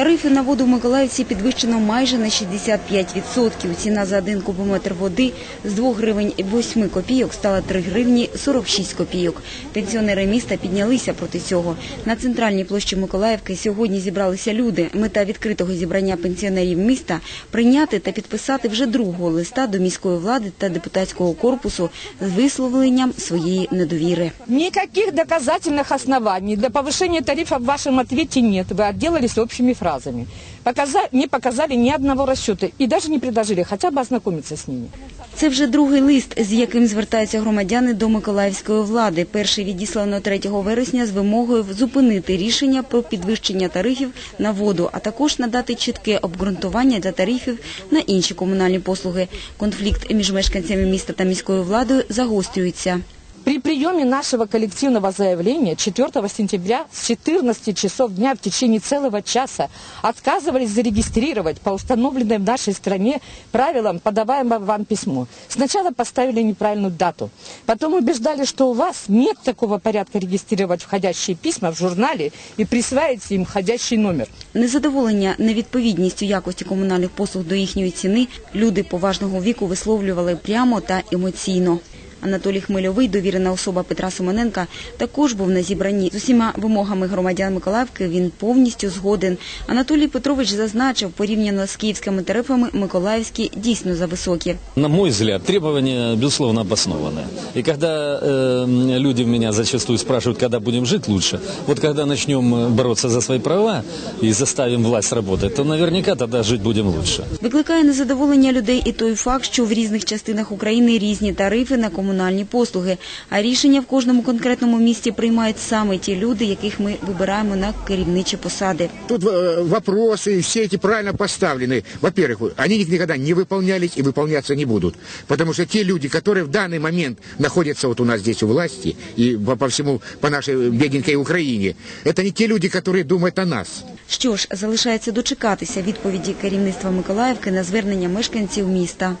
Тарифи на воду в Миколаївці підвищено майже на 65%. Ціна за один кубометр води з 2 гривень 8 копійок стала 3 гривні 46 копійок. Пенсіонери міста піднялися проти цього. На центральній площі Миколаївки сьогодні зібралися люди. Мета відкритого зібрання пенсіонерів міста – прийняти та підписати вже другого листа до міської влади та депутатського корпусу з висловленням своєї недовіри. Никаких доказательных оснований для повышения тарифа в вашем ответе нет. Вы отделались общими фразами. Показа- не показали ни одного расчета и даже не предложили хотя бы ознакомиться с ними. Це вже другий лист, з яким звертаються громадяни до Миколаївської влади. Перший відіслано 3 вересня з вимогою зупинити рішення про підвищення тарифів на воду, а також надати чітке обґрунтування для тарифів на інші комунальні послуги. Конфлікт між мешканцями міста та міською владою загострюється. При приеме нашего коллективного заявления 4 сентября с 14 часов дня в течение целого часа отказывались зарегистрировать по установленным в нашей стране правилам подаваемое вам письмо. Сначала поставили неправильную дату, потом убеждали, что у вас нет такого порядка регистрировать входящие письма в журнале и присваиваете им входящий номер. Незадоволення невідповідністю якості комунальних послуг до їхньої ціни люди поважного віку висловлювали прямо та емоційно. Анатолій Хмельовий, довірена особа Петра Симоненка, також був на зібранні. З усіма вимогами громадян Миколаївки він повністю згоден. Анатолій Петрович зазначив, порівняно з київськими тарифами, миколаївські дійсно зависокі. На мой взгляд, требования, безусловно, обоснованы. И когда э, люди меня зачастую спрашивают, когда будем жить лучше, вот когда начнем э, бороться за свои права и заставим власть работать, то наверняка тогда жить будем лучше. Викликає незадоволення людей і той факт, що в різних частинах України різні тарифи на комунальні послуги, а рішення в кожному конкретному місті приймають саме ті люди, яких ми вибираємо на керівничі посади. Тут э, вопросы, все эти правильно поставлены. Во-первых, они никогда не выполнялись и выполняться не будут. Потому что те люди, которые в данный момент находятся вот у нас здесь у власти и по, по всему, по нашей бедненькой Украине, это не те люди, которые думают о нас. Що ж, залишається дочекатися відповіді керівництва Миколаївки на звернення мешканців міста.